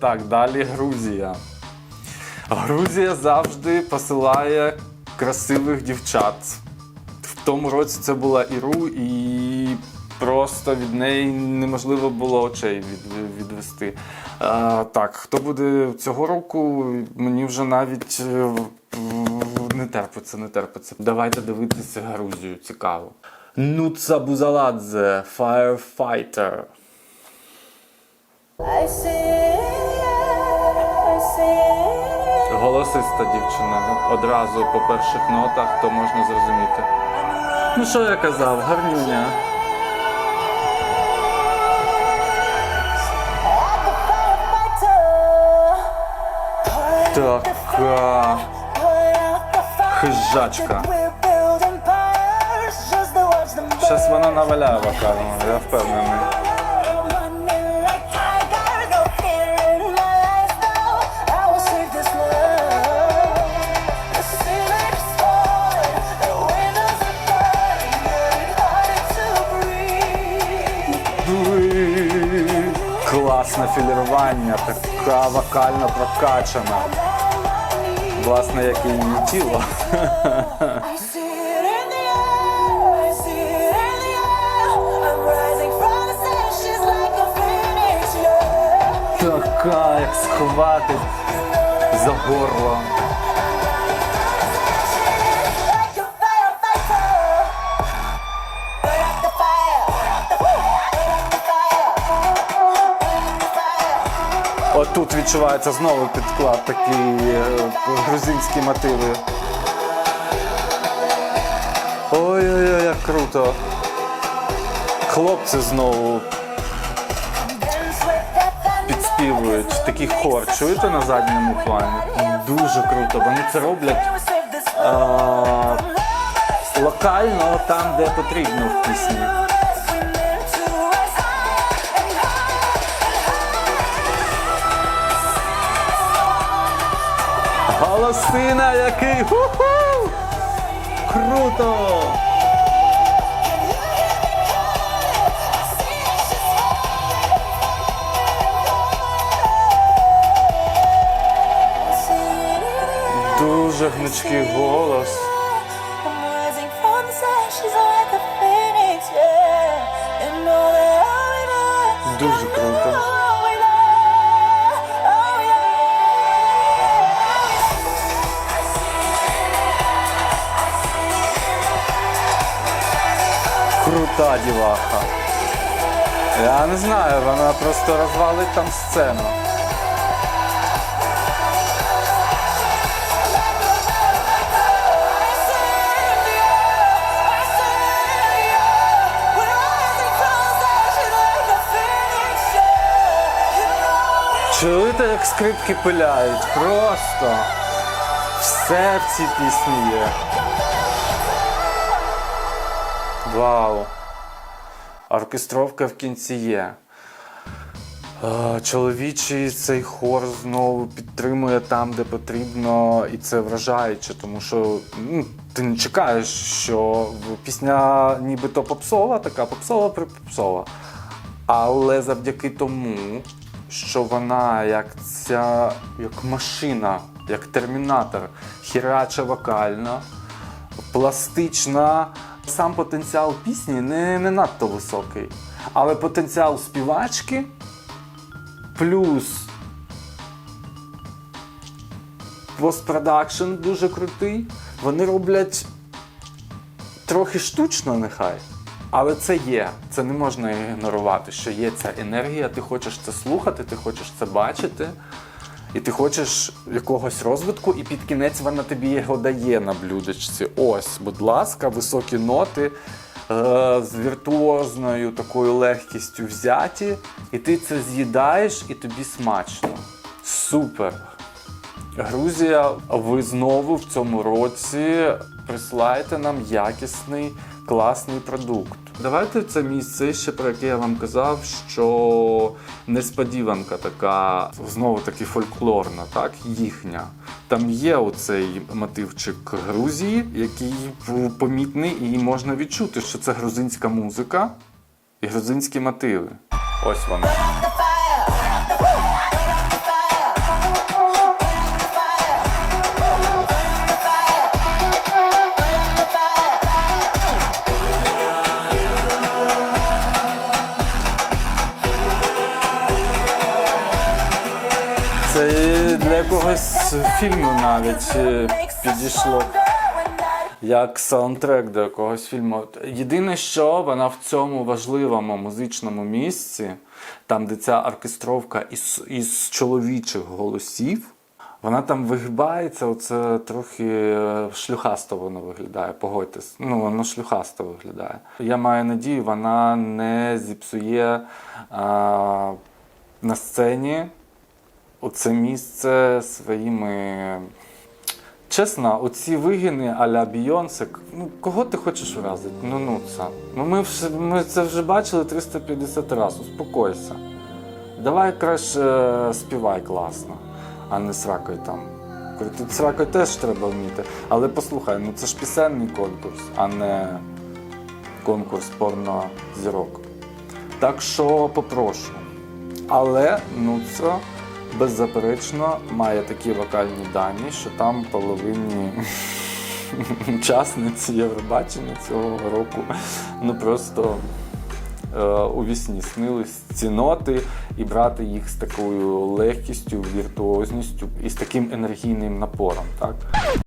Так, далі Грузія. Грузія завжди посилає красивих дівчат. В тому році це була Іру, і просто від неї неможливо було очей від, відвести. А, так, хто буде цього року, мені вже навіть е, не терпиться, не терпиться. Давайте дивитися Грузію, цікаво. Нуца Бузаладзе, Firefighter. I see, Голосиста дівчина. Одразу по перших нотах, то можна зрозуміти. Ну що я казав, гарнюня. Така хижачка. Щас вона наваляє вокально, я впевнений. Класне філірування, така вокально прокачана. Власне, як і її тіло. така, як it за the Отут відчувається знову підклад, такі е, грузинські мотиви. Ой-ой-ой, як круто. Хлопці знову підспівують. Такий хор. Чуєте на задньому плані? Дуже круто. Вони це роблять а, локально там, де потрібно в пісні. Голосина який! Ху-ху! Круто! Дуже гнучкий голос. I'm rising Крута діваха. Я не знаю, вона просто розвалить там сцену. Чуєте, як скрипки пиляють? Просто все в цій пісні є. Вау. Оркестровка в кінці є. Чоловічий цей хор знову підтримує там, де потрібно, і це вражаюче, тому що ну, ти не чекаєш, що пісня нібито попсова, така попсова припопсова. Але завдяки тому, що вона як ця як машина, як термінатор, хірача вокальна, пластична. Сам потенціал пісні не, не надто високий. Але потенціал співачки плюс постпродакшн дуже крутий. Вони роблять трохи штучно, нехай. Але це є. Це не можна ігнорувати, що є ця енергія, ти хочеш це слухати, ти хочеш це бачити. І ти хочеш якогось розвитку, і під кінець вона тобі його дає на блюдечці. Ось, будь ласка, високі ноти е, з віртуозною такою легкістю взяті, і ти це з'їдаєш, і тобі смачно. Супер! Грузія, ви знову в цьому році присилаєте нам якісний, класний продукт. Давайте це місце ще про яке я вам казав, що несподіванка така, знову таки фольклорна, так, їхня. Там є оцей мотивчик Грузії, який помітний, і можна відчути, що це грузинська музика і грузинські мотиви. Ось вони. Якогось фільму навіть е, підійшло. Як саундтрек до якогось фільму. Єдине, що вона в цьому важливому музичному місці, там, де ця оркестровка із, із чоловічих голосів, вона там вигибається, оце трохи е, шлюхасто воно виглядає, погодьтесь. Ну, воно шлюхасто виглядає. Я маю надію, вона не зіпсує а, на сцені оце місце своїми. Чесно, оці вигини а-ля Бійонсе, ну кого ти хочеш вразити? Ну ну це. Ну ми, вже, ми це вже бачили 350 разів, успокойся. Давай краще е, співай класно, а не сракой там. Крутити сракой теж треба вміти. Але послухай, ну це ж пісенний конкурс, а не конкурс порнозірок. Так що попрошу. Але Нуцро беззаперечно має такі вокальні дані, що там половині учасниці Євробачення цього року ну просто е, у вісні снились ці ноти і брати їх з такою легкістю, віртуозністю і з таким енергійним напором. Так?